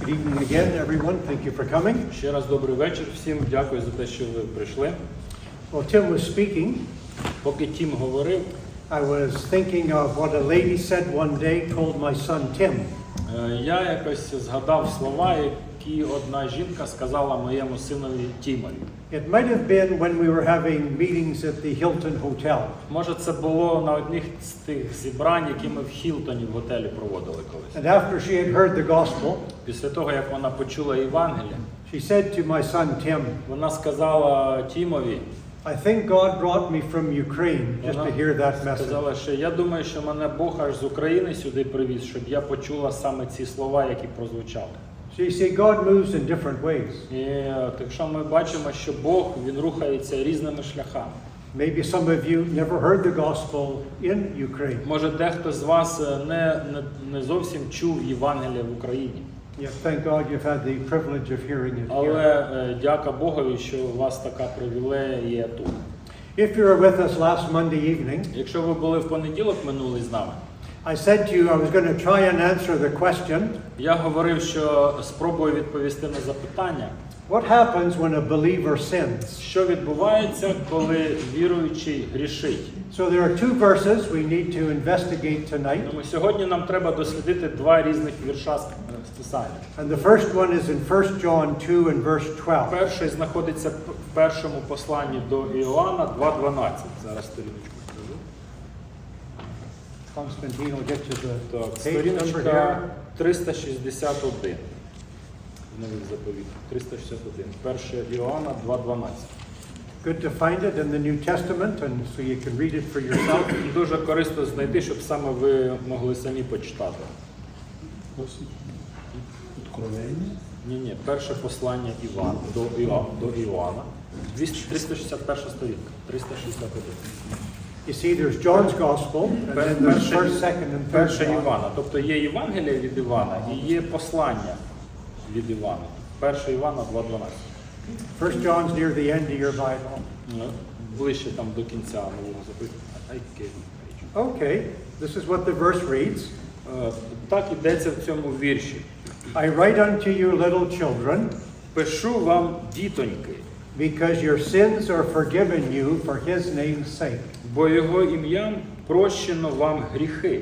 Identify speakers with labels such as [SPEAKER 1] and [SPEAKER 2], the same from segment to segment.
[SPEAKER 1] Good evening again, everyone. Thank you for coming.
[SPEAKER 2] Ще раз добрий вечір всім. Дякую за те, що ви прийшли.
[SPEAKER 1] Well, Tim was speaking.
[SPEAKER 2] Поки Тім говорив,
[SPEAKER 1] I was thinking of what a lady said one day, told my son Tim.
[SPEAKER 2] е, я якось згадав слова, які одна жінка сказала моєму синові Тімові.
[SPEAKER 1] It might have been when we were having meetings at the Hilton Hotel.
[SPEAKER 2] Може, це було на одних з тих зібрань, які ми в Хілтоні в готелі проводили колись.
[SPEAKER 1] And after she had heard the gospel,
[SPEAKER 2] Після того, як вона почула Євангелія,
[SPEAKER 1] she said to my son Tim,
[SPEAKER 2] вона сказала Тімові,
[SPEAKER 1] I think God brought me from Ukraine just to hear that message.
[SPEAKER 2] сказала, що я думаю, що мене Бог аж з України сюди привіз, щоб я почула саме ці слова, які прозвучали.
[SPEAKER 1] So you see, God moves in different ways.
[SPEAKER 2] І е, так що ми бачимо, що Бог він рухається різними шляхами.
[SPEAKER 1] Maybe some of you never heard the gospel in Ukraine.
[SPEAKER 2] Може, дехто з вас е, не, не, не зовсім чув Євангелія в Україні,
[SPEAKER 1] Yet thank God you've had the privilege of hearing it
[SPEAKER 2] але
[SPEAKER 1] here.
[SPEAKER 2] е, дяка Богові, що у вас така привілея є тут.
[SPEAKER 1] If you were with us last Monday evening,
[SPEAKER 2] Якщо ви були в понеділок минулий з нами,
[SPEAKER 1] I said to you I was going to try and answer the question
[SPEAKER 2] я говорив, що спробую відповісти на запитання,
[SPEAKER 1] what happens when a believer sins?
[SPEAKER 2] що відбувається, коли віруючий грішить.
[SPEAKER 1] So there are two verses we need to investigate tonight.
[SPEAKER 2] Тому сьогодні нам треба дослідити два різних вірша з з Писання.
[SPEAKER 1] And the first one is in 1 John 2 and verse 12.
[SPEAKER 2] Перший знаходиться в першому посланні до Іоанна 2.12. Зараз сторіночку
[SPEAKER 1] will get you the
[SPEAKER 2] Так, сторіночка
[SPEAKER 1] here.
[SPEAKER 2] 361. Нових заповіт. 361. Перше Іоанна 2.12.
[SPEAKER 1] Good to find it in the New Testament and so you can read it for yourself.
[SPEAKER 2] Дуже корисно знайти, щоб саме ви могли самі почитати.
[SPEAKER 3] Откровення.
[SPEAKER 2] Ні, ні, перше послання Івана до Іоанна, до Іоанна. 200 361 сторінка. 361.
[SPEAKER 1] You see, there's John's Gospel, and then there's
[SPEAKER 2] Перше,
[SPEAKER 1] first, second, and third
[SPEAKER 2] перше
[SPEAKER 1] John.
[SPEAKER 2] Івана. Тобто є Євангелія від Івана і є послання від Івана. Перше Івана 2.12.
[SPEAKER 1] First John's near the end of your Bible.
[SPEAKER 2] Ну, Ближче там до кінця нового запиту. I gave you page.
[SPEAKER 1] Okay, this is what the verse reads.
[SPEAKER 2] Е, Так йдеться в цьому вірші.
[SPEAKER 1] I write unto you, little children,
[SPEAKER 2] Пишу вам, дітоньки,
[SPEAKER 1] because your sins are forgiven you for his name's sake.
[SPEAKER 2] Бо його ім'ям прощено вам гріхи.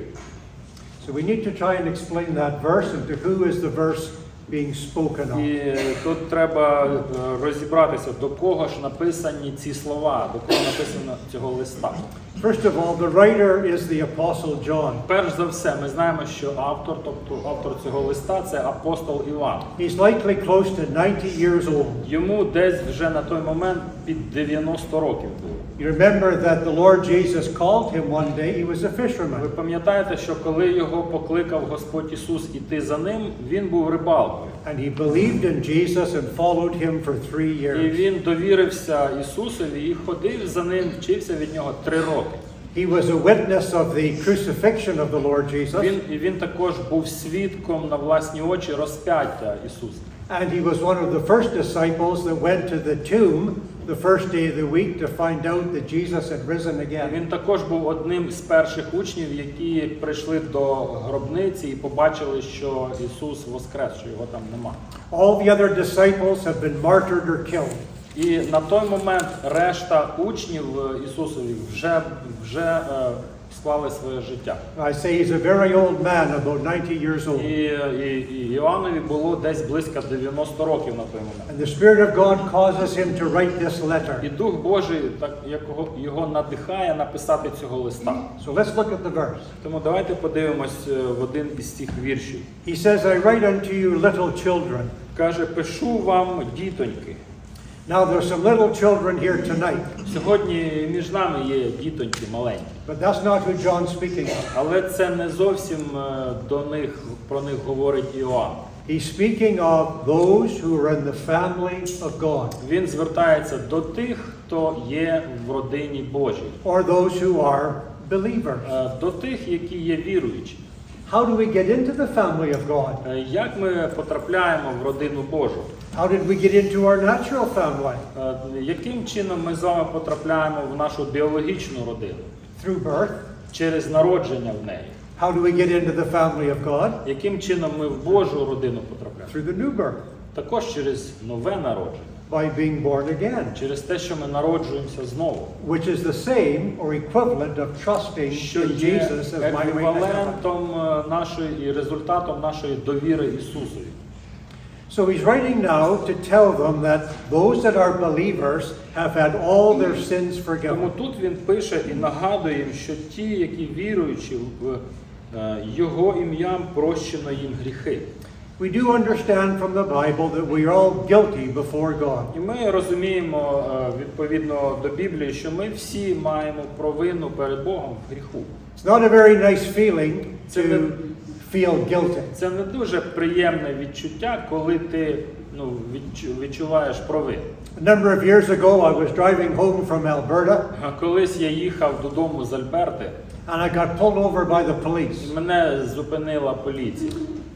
[SPEAKER 1] So we need to try and explain that verse and to who is the verse being spoken of.
[SPEAKER 2] І тут треба е, розібратися, до кого ж написані ці слова, до кого написано цього листа.
[SPEAKER 1] First of all, the writer is the Apostle John.
[SPEAKER 2] Перш за все, ми знаємо, що автор, тобто автор цього листа, це апостол Іван.
[SPEAKER 1] He's likely close to 90 years old.
[SPEAKER 2] Йому десь вже на той момент під 90 років було.
[SPEAKER 1] You remember that the Lord Jesus called him one day, he was a
[SPEAKER 2] Ви пам'ятаєте, що коли його покликав Господь Ісус іти за ним, він був рибалкою.
[SPEAKER 1] And he believed in Jesus and followed him for three
[SPEAKER 2] І він довірився Ісусові і ходив за ним, вчився від нього три роки.
[SPEAKER 1] He was a witness of the crucifixion of the Lord Jesus.
[SPEAKER 2] Він, і він також був свідком на власні очі розп'яття Ісуса.
[SPEAKER 1] And he was one of the first disciples that went to the tomb the first day of the week to find out that Jesus had risen again.
[SPEAKER 2] Він також був одним з перших учнів, які прийшли до гробниці і побачили, що Ісус воскрес, що його там нема.
[SPEAKER 1] All the other disciples have been martyred or killed.
[SPEAKER 2] І на той момент решта учнів е, Ісусові вже, вже е, склали своє життя.
[SPEAKER 1] I say he's a very old man, about 90 years old.
[SPEAKER 2] і, і Іоаннові було десь близько 90 років на той момент.
[SPEAKER 1] And the Spirit of God causes him to write this letter.
[SPEAKER 2] І Дух Божий так якого його надихає написати цього листа.
[SPEAKER 1] So let's look at the verse.
[SPEAKER 2] Тому давайте подивимось е, в один із цих віршів.
[SPEAKER 1] He says, I write unto you, little children.
[SPEAKER 2] Каже, пишу вам, дітоньки.
[SPEAKER 1] Now, there's some little children here tonight,
[SPEAKER 2] Сьогодні між нами є дітоньки маленькі,
[SPEAKER 1] but that's not who John's speaking of.
[SPEAKER 2] але це не зовсім е, до них про них говорить Іоанн.
[SPEAKER 1] He's speaking of those who are in the family of God,
[SPEAKER 2] Він звертається до тих, хто є в родині Божій,
[SPEAKER 1] or those who are believers.
[SPEAKER 2] е, до тих, які є віруючі.
[SPEAKER 1] How do we get into the family of God?
[SPEAKER 2] Е, Як ми потрапляємо в родину Божу?
[SPEAKER 1] How did we get into our natural family?
[SPEAKER 2] Е, Яким чином ми з вами потрапляємо в нашу біологічну родину?
[SPEAKER 1] Through birth.
[SPEAKER 2] Через народження в неї.
[SPEAKER 1] How do we get into the family of God?
[SPEAKER 2] Яким чином ми в Божу родину потрапляємо?
[SPEAKER 1] Through the new birth,
[SPEAKER 2] Також через нове народження,
[SPEAKER 1] by being born again,
[SPEAKER 2] через те, що ми народжуємося знову,
[SPEAKER 1] which is the same or equivalent of trusting
[SPEAKER 2] що
[SPEAKER 1] in Jesus as my way to heaven.
[SPEAKER 2] еквівалентом е, нашої і результатом нашої довіри Ісусові.
[SPEAKER 1] So he's writing now to tell them that those that are believers have had all their sins
[SPEAKER 2] Тому тут він пише і нагадує їм, що ті, які віруючи в е, Його ім'ям, прощено їм гріхи.
[SPEAKER 1] We do understand from the Bible that we are all guilty before God.
[SPEAKER 2] І ми розуміємо е, відповідно до Біблії, що ми всі маємо провину перед Богом в гріху.
[SPEAKER 1] It's not a very nice feeling to feel guilty.
[SPEAKER 2] Це не дуже приємне відчуття, коли ти ну, відчу- відчуваєш провину.
[SPEAKER 1] A number of years ago, I was driving home from Alberta
[SPEAKER 2] А Колись я їхав додому з Альберти,
[SPEAKER 1] and I got pulled over by the
[SPEAKER 2] і
[SPEAKER 1] police.
[SPEAKER 2] мене зупинила поліція.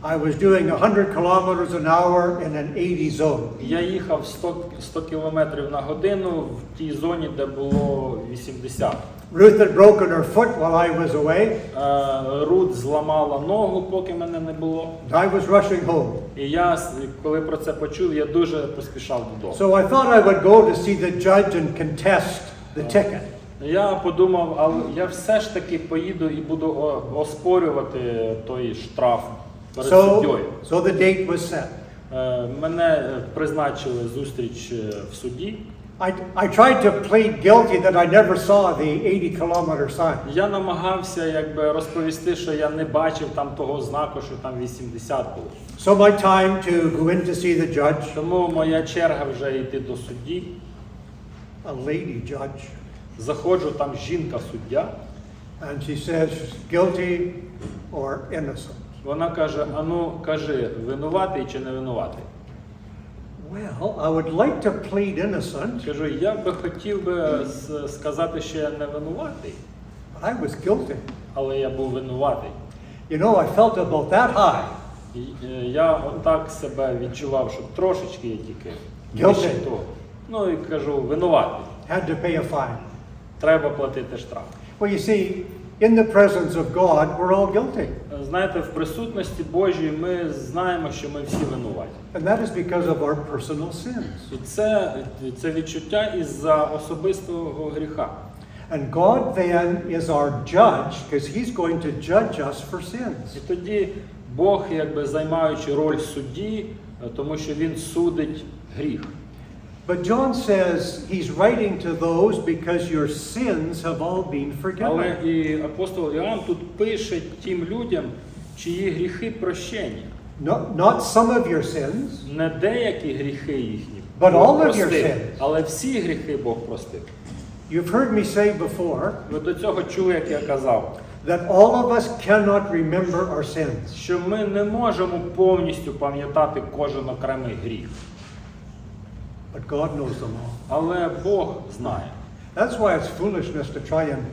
[SPEAKER 1] I was doing 100 kilometers an hour in an 80 zone.
[SPEAKER 2] Я їхав 100, 100 км на годину в тій зоні, де було 80.
[SPEAKER 1] Ruth had broken her foot while I was away.
[SPEAKER 2] Е, Рут зламала ногу, поки мене не було.
[SPEAKER 1] I was rushing home.
[SPEAKER 2] І я, коли про це почув, я дуже поспішав додому.
[SPEAKER 1] So I thought I would go to see the judge and contest the ticket.
[SPEAKER 2] Я подумав, але я все ж таки поїду і буду оспорювати той штраф перед суддєю.
[SPEAKER 1] So, so the date was set.
[SPEAKER 2] Е, Мене е, призначили зустріч е, в суді.
[SPEAKER 1] I, I tried to plead guilty that I never saw the 80 kilometer sign.
[SPEAKER 2] Я намагався якби розповісти, що я не бачив там того знаку, що там 80 було.
[SPEAKER 1] So my time to go in to see the judge,
[SPEAKER 2] Тому моя черга вже йти до судді.
[SPEAKER 1] a lady judge,
[SPEAKER 2] Заходжу, там жінка суддя.
[SPEAKER 1] and she says guilty or innocent.
[SPEAKER 2] Вона каже: Ану, кажи, винуватий чи не винуватий?
[SPEAKER 1] Well, I would like to plead innocent,
[SPEAKER 2] Кажу, я би хотів би сказати, що я не винуватий,
[SPEAKER 1] but I was guilty.
[SPEAKER 2] але я був винуватий.
[SPEAKER 1] You know, I felt about that high.
[SPEAKER 2] Е, Я отак себе відчував, що трошечки я тільки
[SPEAKER 1] Guilty.
[SPEAKER 2] Ну і кажу, винуватий.
[SPEAKER 1] Had to pay a fine.
[SPEAKER 2] Треба платити штраф.
[SPEAKER 1] Well, you see, in the presence of God, we're all guilty.
[SPEAKER 2] Знаєте, в присутності Божій ми знаємо, що ми всі винуваті.
[SPEAKER 1] And that is because of our personal sins.
[SPEAKER 2] І це, це відчуття із-за особистого гріха.
[SPEAKER 1] And God then is our judge because he's going to judge us for
[SPEAKER 2] І тоді Бог, якби займаючи роль судді, е, тому що він судить гріх.
[SPEAKER 1] But John says he's writing to those because your sins have all been
[SPEAKER 2] Але
[SPEAKER 1] forgiven.
[SPEAKER 2] і апостол Іоанн тут пише тим людям, чиї гріхи прощені.
[SPEAKER 1] Not, not some of your sins,
[SPEAKER 2] Не деякі гріхи їхні,
[SPEAKER 1] But
[SPEAKER 2] Бог
[SPEAKER 1] all of your
[SPEAKER 2] простив,
[SPEAKER 1] sins.
[SPEAKER 2] але всі гріхи Бог простив.
[SPEAKER 1] you've heard me say before
[SPEAKER 2] Ви до цього чули, як я казав,
[SPEAKER 1] that all of us cannot remember our sins.
[SPEAKER 2] що ми не можемо повністю пам'ятати кожен окремий гріх.
[SPEAKER 1] But God knows them all.
[SPEAKER 2] Але Бог знає.
[SPEAKER 1] That's why it's foolishness to try and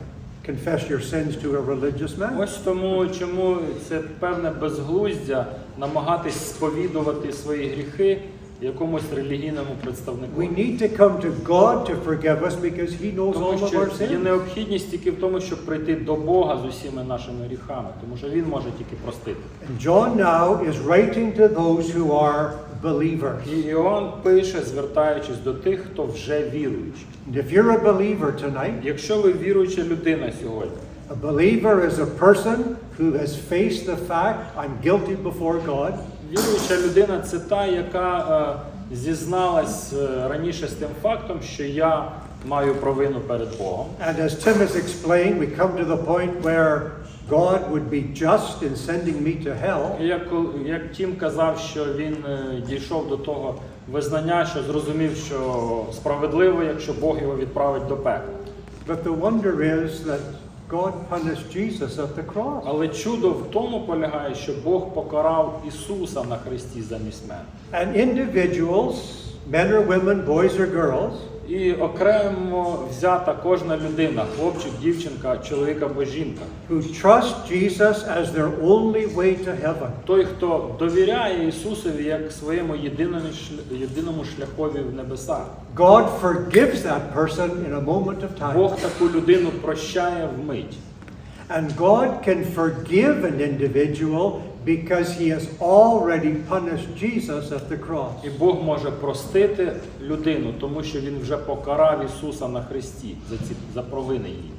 [SPEAKER 1] confess your sins to a religious man.
[SPEAKER 2] Ось тому, чому це певне безглуздя намагатись сповідувати свої гріхи якомусь релігійному представнику.
[SPEAKER 1] We need to come to God to forgive us because He knows
[SPEAKER 2] Тому
[SPEAKER 1] all of our
[SPEAKER 2] що є
[SPEAKER 1] sins.
[SPEAKER 2] необхідність тільки в тому, щоб прийти до Бога з усіма нашими гріхами, тому що Він може тільки простити.
[SPEAKER 1] And John now is writing to those who are believers.
[SPEAKER 2] І Іоанн пише, звертаючись до тих, хто вже віруючий.
[SPEAKER 1] And if you're a believer tonight,
[SPEAKER 2] Якщо ви віруюча людина сьогодні,
[SPEAKER 1] a believer is a person who has faced the fact, I'm guilty before God,
[SPEAKER 2] віруюча людина це та, яка е, зізналась е, раніше з тим фактом, що я маю провину перед Богом.
[SPEAKER 1] And as Tim has explained, we come to the point where God would be just in sending me to hell.
[SPEAKER 2] Як, як Тім казав, що він е, дійшов до того визнання, що зрозумів, що справедливо, якщо Бог його відправить до пекла.
[SPEAKER 1] But the wonder is that God punished Jesus at the cross.
[SPEAKER 2] Але чудо в тому полягає, що Бог покарав Ісуса на хресті замість мене.
[SPEAKER 1] And individuals, men or women, boys or girls,
[SPEAKER 2] І окремо взята кожна людина, хлопчик, дівчинка, чоловік або жінка.
[SPEAKER 1] who trust Jesus as their only way to heaven,
[SPEAKER 2] Той, хто довіряє Ісусові як своєму єдиному, єдиному шляхові в небеса.
[SPEAKER 1] God forgives that person in a moment of time.
[SPEAKER 2] Бог таку людину прощає вмить.
[SPEAKER 1] And God can forgive an individual because he has already punished Jesus at the cross.
[SPEAKER 2] І Бог може простити людину, тому що Він вже покарав Ісуса на Христі за ці за провини її.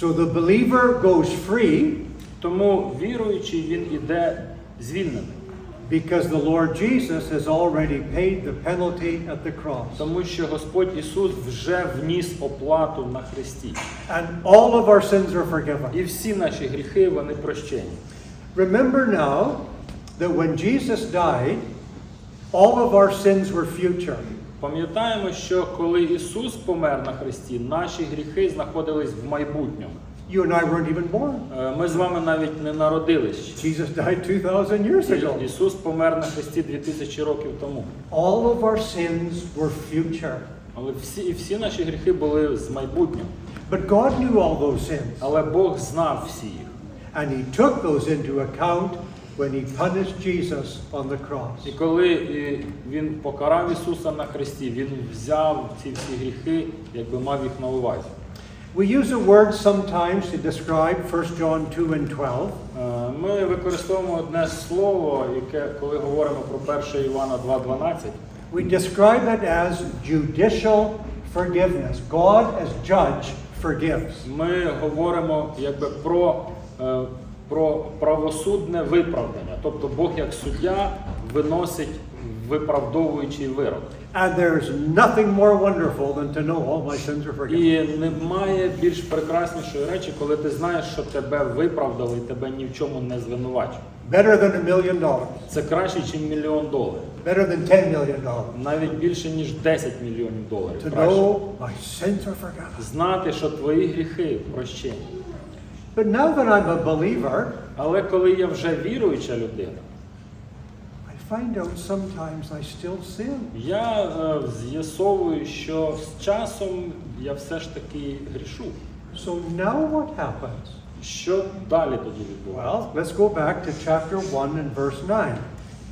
[SPEAKER 1] So the believer goes free
[SPEAKER 2] Тому віруючий він іде звільнений,
[SPEAKER 1] because the Lord Jesus has already paid the penalty at the cross.
[SPEAKER 2] тому що Господь Ісус вже вніс оплату на Христі.
[SPEAKER 1] And all of our sins are forgiven.
[SPEAKER 2] І всі наші гріхи вони прощені.
[SPEAKER 1] Remember now that when Jesus died, all of our sins were future.
[SPEAKER 2] Пам'ятаємо, що коли Ісус помер на Христі, наші гріхи знаходились в майбутньому.
[SPEAKER 1] You and I weren't even born.
[SPEAKER 2] Е, Ми з вами навіть не народились.
[SPEAKER 1] Jesus died 2,000 years ago.
[SPEAKER 2] Ісус помер на Христі 2000 років тому.
[SPEAKER 1] All of our sins were future.
[SPEAKER 2] Але всі, і всі наші гріхи були з майбутнього.
[SPEAKER 1] But God knew all those sins.
[SPEAKER 2] Але Бог знав всі їх.
[SPEAKER 1] And He took those into account when He punished Jesus on the
[SPEAKER 2] І
[SPEAKER 1] cross.
[SPEAKER 2] коли і, Він покарав Ісуса на Христі, Він взяв ці всі гріхи, якби мав їх на увазі.
[SPEAKER 1] We use a word sometimes to describe 1 John 2 and 12.
[SPEAKER 2] Е, Ми використовуємо одне слово, яке, коли говоримо про 1 Івана 2.12,
[SPEAKER 1] We describe it as judicial forgiveness. God, as judge, forgives.
[SPEAKER 2] ми говоримо якби про, е, про правосудне виправдання. Тобто Бог як суддя виносить виправдовуючий вирок.
[SPEAKER 1] And there's nothing more wonderful than to know all my sins are forgiven.
[SPEAKER 2] І немає більш прекраснішої речі, коли ти знаєш, що тебе виправдали і тебе ні в чому не звинувачують.
[SPEAKER 1] Better than a million dollars.
[SPEAKER 2] Це краще, ніж мільйон доларів.
[SPEAKER 1] Better than 10 million dollars.
[SPEAKER 2] Навіть більше, ніж 10 мільйонів доларів.
[SPEAKER 1] To
[SPEAKER 2] Краще.
[SPEAKER 1] know my sins are forgiven.
[SPEAKER 2] Знати, що твої гріхи прощені.
[SPEAKER 1] But now that I'm a believer,
[SPEAKER 2] Але коли я вже віруюча людина,
[SPEAKER 1] I find out sometimes I still sin.
[SPEAKER 2] я е, з'ясовую, що з часом я все ж таки грішу.
[SPEAKER 1] So now what happens?
[SPEAKER 2] Що далі тоді відбувається?
[SPEAKER 1] Well, let's go back to chapter 1 and verse 9.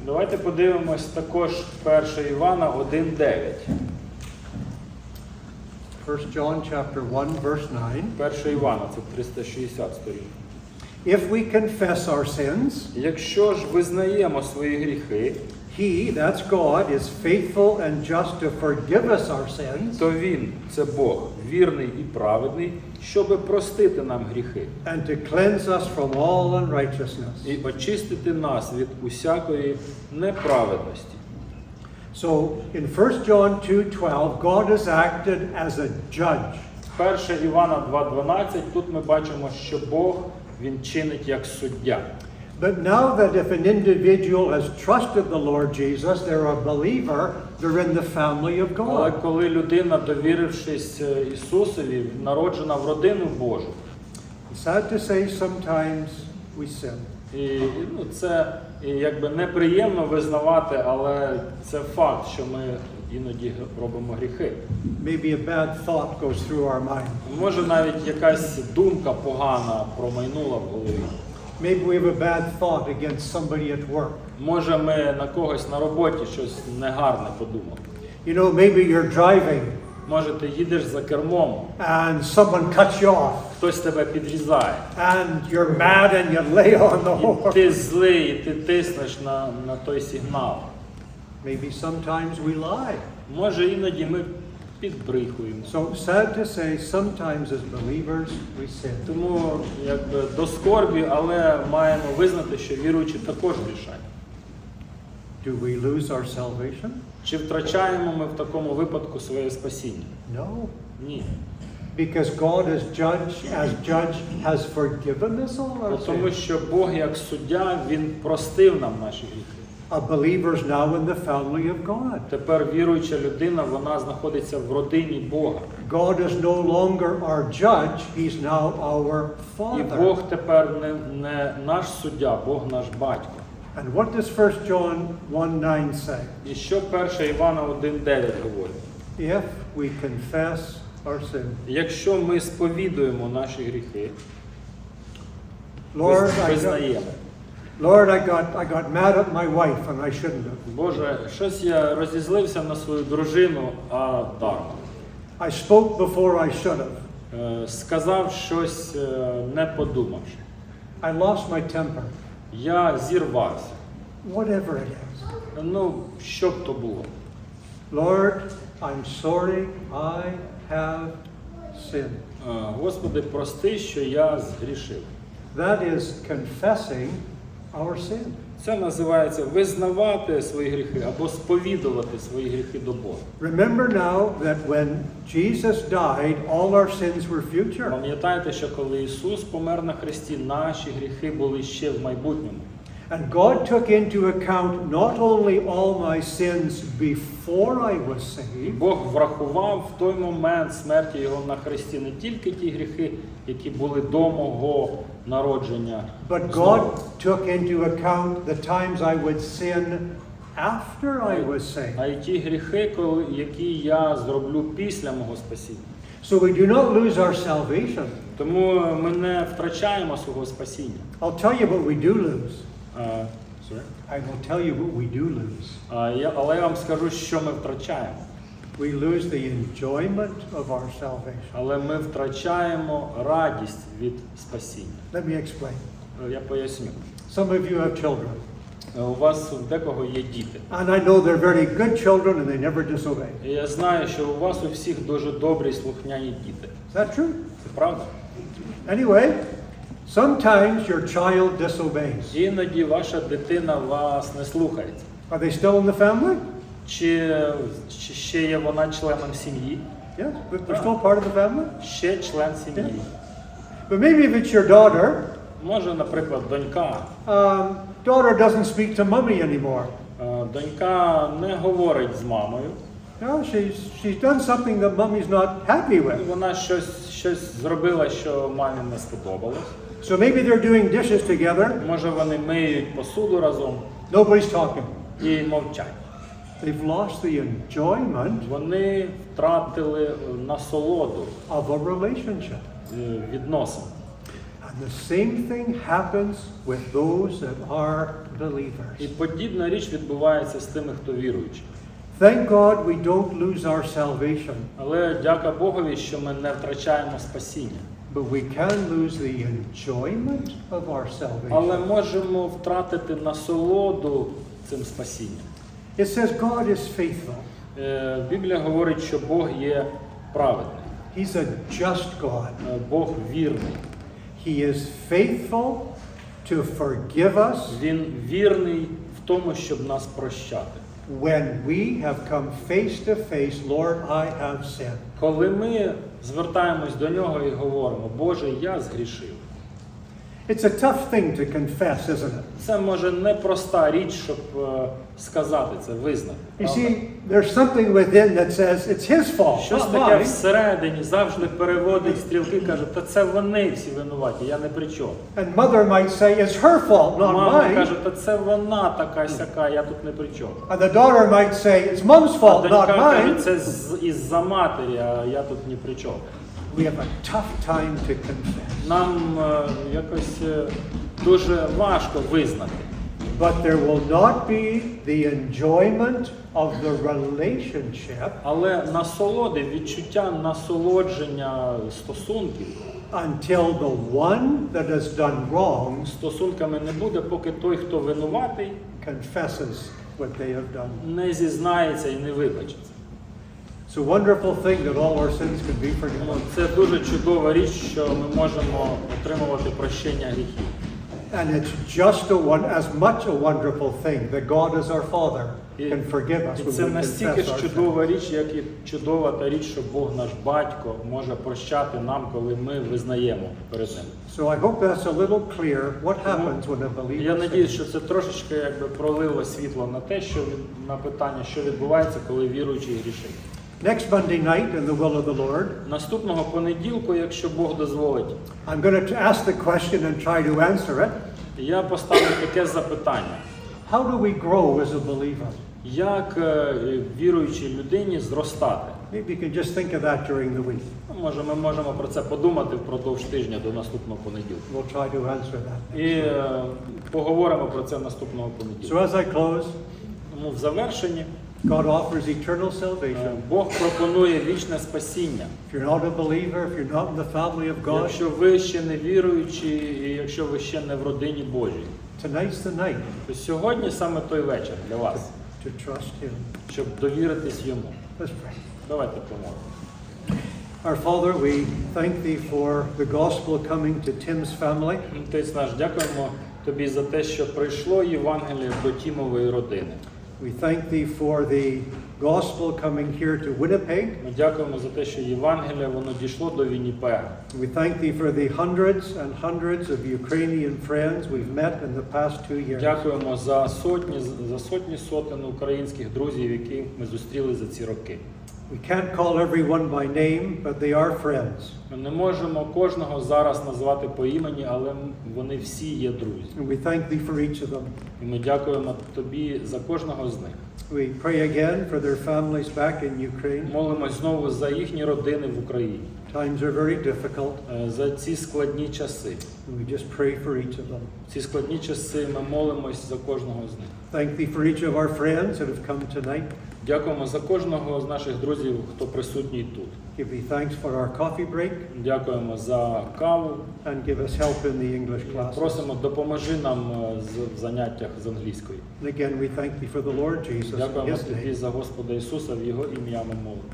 [SPEAKER 2] Давайте подивимось також 1 Івана 1.9.
[SPEAKER 1] 1 John chapter 1 verse 9.
[SPEAKER 2] 1 Івана, це 360 сторін.
[SPEAKER 1] If we confess our sins,
[SPEAKER 2] Якщо ж визнаємо свої гріхи,
[SPEAKER 1] he, that's God, is faithful and just to forgive us our sins
[SPEAKER 2] то Він, це Бог, вірний і праведний, щоби простити нам гріхи
[SPEAKER 1] and to cleanse us from all unrighteousness.
[SPEAKER 2] і очистити нас від усякої неправедності.
[SPEAKER 1] So in 1 John 2:12, God has acted as a judge.
[SPEAKER 2] 1 Івана 2.12, тут ми бачимо, що Бог він чинить як суддя.
[SPEAKER 1] But now that if an individual has trusted the Lord Jesus, they're a believer, they're in the family of
[SPEAKER 2] Але
[SPEAKER 1] God.
[SPEAKER 2] коли людина, довірившись е, Ісусові, народжена в родину Божу,
[SPEAKER 1] Sad to say, sometimes we sin.
[SPEAKER 2] і ну, це і, якби неприємно визнавати, але це факт, що ми іноді робимо гріхи.
[SPEAKER 1] Maybe a bad thought goes through our mind.
[SPEAKER 2] Може навіть якась думка погана промайнула в голові.
[SPEAKER 1] Maybe we have a bad thought against somebody at work.
[SPEAKER 2] Може, ми на когось на роботі щось негарне подумали.
[SPEAKER 1] You know, maybe you're driving
[SPEAKER 2] Може, ти їдеш за кермом,
[SPEAKER 1] and someone cuts you off,
[SPEAKER 2] хтось тебе підрізає.
[SPEAKER 1] and you're mad and you lay on the
[SPEAKER 2] І
[SPEAKER 1] horn.
[SPEAKER 2] ти злий, і ти тиснеш на, на той сигнал.
[SPEAKER 1] Maybe sometimes we lie.
[SPEAKER 2] Може, іноді ми підбрехуємо.
[SPEAKER 1] So sad to say, sometimes as believers we sin.
[SPEAKER 2] Тому якби до скорбі, але маємо визнати, що віруючі також грішать.
[SPEAKER 1] Do we lose our salvation?
[SPEAKER 2] Чи втрачаємо ми в такому випадку своє спасіння?
[SPEAKER 1] No.
[SPEAKER 2] Ні.
[SPEAKER 1] Because God as judge, as judge has forgiven us all our
[SPEAKER 2] Тому що Бог як суддя, Він простив нам наші гріхи.
[SPEAKER 1] A believer's now in the family of God.
[SPEAKER 2] Тепер віруюча людина, вона знаходиться в родині Бога.
[SPEAKER 1] God is no longer our judge, He's now our
[SPEAKER 2] І Бог тепер не, не наш суддя, Бог наш батько.
[SPEAKER 1] And what does 1 John 1 9 say?
[SPEAKER 2] І що 1 Івана 1.9 говорить?
[SPEAKER 1] If we confess our sin.
[SPEAKER 2] Якщо ми сповідуємо наші гріхи,
[SPEAKER 1] Lord, I
[SPEAKER 2] визнаємо.
[SPEAKER 1] Lord, I got, I got mad at my wife and I shouldn't have.
[SPEAKER 2] Боже, щось я розізлився на свою дружину, а дарма.
[SPEAKER 1] I spoke before I should have.
[SPEAKER 2] е, сказав щось е, не подумавши.
[SPEAKER 1] I lost my temper.
[SPEAKER 2] Я зірвався.
[SPEAKER 1] Whatever it is.
[SPEAKER 2] Ну, що б то було?
[SPEAKER 1] Lord, I'm sorry I have sinned.
[SPEAKER 2] Е, Господи, прости, що я згрішив.
[SPEAKER 1] That is confessing our sin.
[SPEAKER 2] Це називається визнавати свої гріхи або сповідувати свої гріхи до Бога.
[SPEAKER 1] Remember now that when Jesus died, all our sins were future.
[SPEAKER 2] Пам'ятайте, що коли Ісус помер на хресті, наші гріхи були ще в майбутньому.
[SPEAKER 1] And God took into account not only all my sins before I was saved,
[SPEAKER 2] Бог врахував в той момент смерті Його на хресті не тільки ті гріхи, які були до мого народження,
[SPEAKER 1] but God took into account the times I would sin after I was saved.
[SPEAKER 2] а й ті гріхи, які я зроблю після мого спасіння.
[SPEAKER 1] So we do not lose our salvation.
[SPEAKER 2] Тому ми не втрачаємо свого спасіння.
[SPEAKER 1] I'll tell you what we do lose.
[SPEAKER 2] А, sorry.
[SPEAKER 1] I will tell you what we do lose.
[SPEAKER 2] А, я, але я вам скажу, що ми втрачаємо.
[SPEAKER 1] We lose the enjoyment of our salvation.
[SPEAKER 2] Але ми втрачаємо радість від спасіння.
[SPEAKER 1] Let me explain.
[SPEAKER 2] Е, Я поясню.
[SPEAKER 1] Some of you have children,
[SPEAKER 2] Е, У вас в декого є діти.
[SPEAKER 1] and I know they're very good children and they never disobey.
[SPEAKER 2] І я знаю, що у вас у всіх дуже добрі слухняні діти.
[SPEAKER 1] Is that true?
[SPEAKER 2] Це правда?
[SPEAKER 1] Anyway, sometimes your child disobeys.
[SPEAKER 2] Іноді ваша дитина вас не слухається.
[SPEAKER 1] Are they still in the family?
[SPEAKER 2] Чи, чи ще є вона членом сім'ї?
[SPEAKER 1] Yes, but they're still part of the family.
[SPEAKER 2] Ще член сім'ї.
[SPEAKER 1] But maybe if it's your daughter,
[SPEAKER 2] Може, наприклад, донька.
[SPEAKER 1] um, daughter doesn't speak to mommy anymore.
[SPEAKER 2] Е, Донька не говорить з мамою.
[SPEAKER 1] No, she's she's done something that mommy's not happy with.
[SPEAKER 2] Вона щось, щось зробила, що мамі не сподобалось.
[SPEAKER 1] So maybe they're doing dishes together.
[SPEAKER 2] Може, вони миють посуду разом
[SPEAKER 1] Nobody's talking.
[SPEAKER 2] і мовчать.
[SPEAKER 1] They've lost the enjoyment
[SPEAKER 2] Вони втратили насолоду
[SPEAKER 1] of a relationship.
[SPEAKER 2] е, відносин.
[SPEAKER 1] And the same thing happens with those that are
[SPEAKER 2] І
[SPEAKER 1] believers.
[SPEAKER 2] подібна річ відбувається з тими, хто віруючий.
[SPEAKER 1] Thank God we don't lose our salvation,
[SPEAKER 2] Але дяка Богові, що ми не втрачаємо спасіння.
[SPEAKER 1] but we can lose the enjoyment of our salvation.
[SPEAKER 2] Але можемо втратити насолоду цим спасінням.
[SPEAKER 1] It says God is faithful.
[SPEAKER 2] Е, Біблія говорить, що Бог є праведний,
[SPEAKER 1] He's a just God.
[SPEAKER 2] е, Бог вірний.
[SPEAKER 1] He is faithful to forgive us
[SPEAKER 2] Він вірний в тому, щоб нас прощати.
[SPEAKER 1] when we have come face to face, Lord, I have sinned.
[SPEAKER 2] Коли ми звертаємось до нього і говоримо, Боже, я згрішив.
[SPEAKER 1] It's a tough thing to confess, isn't it?
[SPEAKER 2] Це може непроста річ, щоб е, сказати це, визнати.
[SPEAKER 1] You
[SPEAKER 2] правда?
[SPEAKER 1] see, there's something within that says it's his fault,
[SPEAKER 2] Щось
[SPEAKER 1] not
[SPEAKER 2] таке
[SPEAKER 1] mine.
[SPEAKER 2] всередині завжди переводить стрілки, каже, та це вони всі винуваті, я не при чому.
[SPEAKER 1] And mother might say it's her fault, not
[SPEAKER 2] Мама
[SPEAKER 1] mine.
[SPEAKER 2] каже, та це вона така сяка, я тут не при чому.
[SPEAKER 1] And the daughter might say it's mom's
[SPEAKER 2] А
[SPEAKER 1] fault,
[SPEAKER 2] донька
[SPEAKER 1] not
[SPEAKER 2] каже,
[SPEAKER 1] mine.
[SPEAKER 2] це з- із-за матері, а я тут ні при чому.
[SPEAKER 1] We have a tough time to confess.
[SPEAKER 2] Нам е, якось е, дуже важко визнати.
[SPEAKER 1] But there will not be the enjoyment of the relationship
[SPEAKER 2] Але насолоди, відчуття насолодження стосунків
[SPEAKER 1] until the one that has done wrong
[SPEAKER 2] стосунками не буде, поки той, хто винуватий,
[SPEAKER 1] confesses what they have done.
[SPEAKER 2] не зізнається і не вибачиться.
[SPEAKER 1] It's a wonderful thing that all our sins can be forgiven.
[SPEAKER 2] Це дуже чудова річ, що ми можемо отримувати прощення гріхів.
[SPEAKER 1] And it's just a one, as much a wonderful thing that God as our Father can forgive us
[SPEAKER 2] і це настільки ж чудова річ, як і чудова та річ, що Бог наш батько може прощати нам, коли ми визнаємо перед ним.
[SPEAKER 1] So I hope that's a little clear what happens when a believer
[SPEAKER 2] Я надіюсь, що це трошечки якби пролило світло на те, що на питання, що відбувається, коли віруючий грішить.
[SPEAKER 1] Next Monday night, in the will of the Lord,
[SPEAKER 2] Наступного понеділку, якщо Бог дозволить,
[SPEAKER 1] I'm going to ask the question and try to answer it.
[SPEAKER 2] я поставлю таке запитання:
[SPEAKER 1] How do we grow as a believer?
[SPEAKER 2] як е, віруючій людині зростати?
[SPEAKER 1] Maybe you can just think of that during the week.
[SPEAKER 2] Ну, Може, ми можемо про це подумати впродовж тижня до наступного понеділка.
[SPEAKER 1] We'll try to answer that.
[SPEAKER 2] І е, поговоримо про це наступного понеділка.
[SPEAKER 1] So as I close,
[SPEAKER 2] Тому в завершенні
[SPEAKER 1] God offers eternal
[SPEAKER 2] Е,
[SPEAKER 1] salvation.
[SPEAKER 2] Бог пропонує вічне спасіння.
[SPEAKER 1] If you're not a believer, if you're not in the family of God,
[SPEAKER 2] Якщо ви ще не віруючі, і якщо ви ще не в родині Божій,
[SPEAKER 1] tonight's the night
[SPEAKER 2] то сьогодні саме той вечір для вас,
[SPEAKER 1] to trust Him.
[SPEAKER 2] щоб довіритись йому.
[SPEAKER 1] Let's pray.
[SPEAKER 2] Давайте помолимо.
[SPEAKER 1] Our Father, we thank Thee for the gospel coming to Tim's family.
[SPEAKER 2] Отець наш, дякуємо тобі за те, що прийшло Євангеліє до Тімової родини.
[SPEAKER 1] We thank Thee for the gospel coming here to Winnipeg.
[SPEAKER 2] Ми дякуємо за те, що Євангеліє воно дійшло до Вінніпега.
[SPEAKER 1] We thank Thee for the hundreds and hundreds of Ukrainian friends we've met in the past two years.
[SPEAKER 2] Дякуємо за сотні за сотні сотень українських друзів, яких ми зустріли за ці роки.
[SPEAKER 1] We can't call everyone by name, but they are friends.
[SPEAKER 2] Ми не можемо кожного зараз назвати по імені, але вони всі є друзі.
[SPEAKER 1] And we thank Thee for each of them.
[SPEAKER 2] І ми дякуємо тобі за кожного з них.
[SPEAKER 1] We pray again for their families back in Ukraine.
[SPEAKER 2] Молимось знову за їхні родини в Україні,
[SPEAKER 1] Times are very difficult,
[SPEAKER 2] е, за ці складні часи.
[SPEAKER 1] and we just pray for each of them.
[SPEAKER 2] В ці складні часи ми молимось за кожного з них.
[SPEAKER 1] Thank Thee for each of our friends that have come tonight.
[SPEAKER 2] Дякуємо за кожного з наших друзів, хто присутній тут.
[SPEAKER 1] Give thanks for our coffee break,
[SPEAKER 2] Дякуємо за каву.
[SPEAKER 1] and give us help in the English class.
[SPEAKER 2] Просимо, допоможи нам е, з- в заняттях з англійської.
[SPEAKER 1] And again, we thank you for the Lord Jesus
[SPEAKER 2] Дякуємо тобі за Господа Ісуса в Його ім'я ми молимось.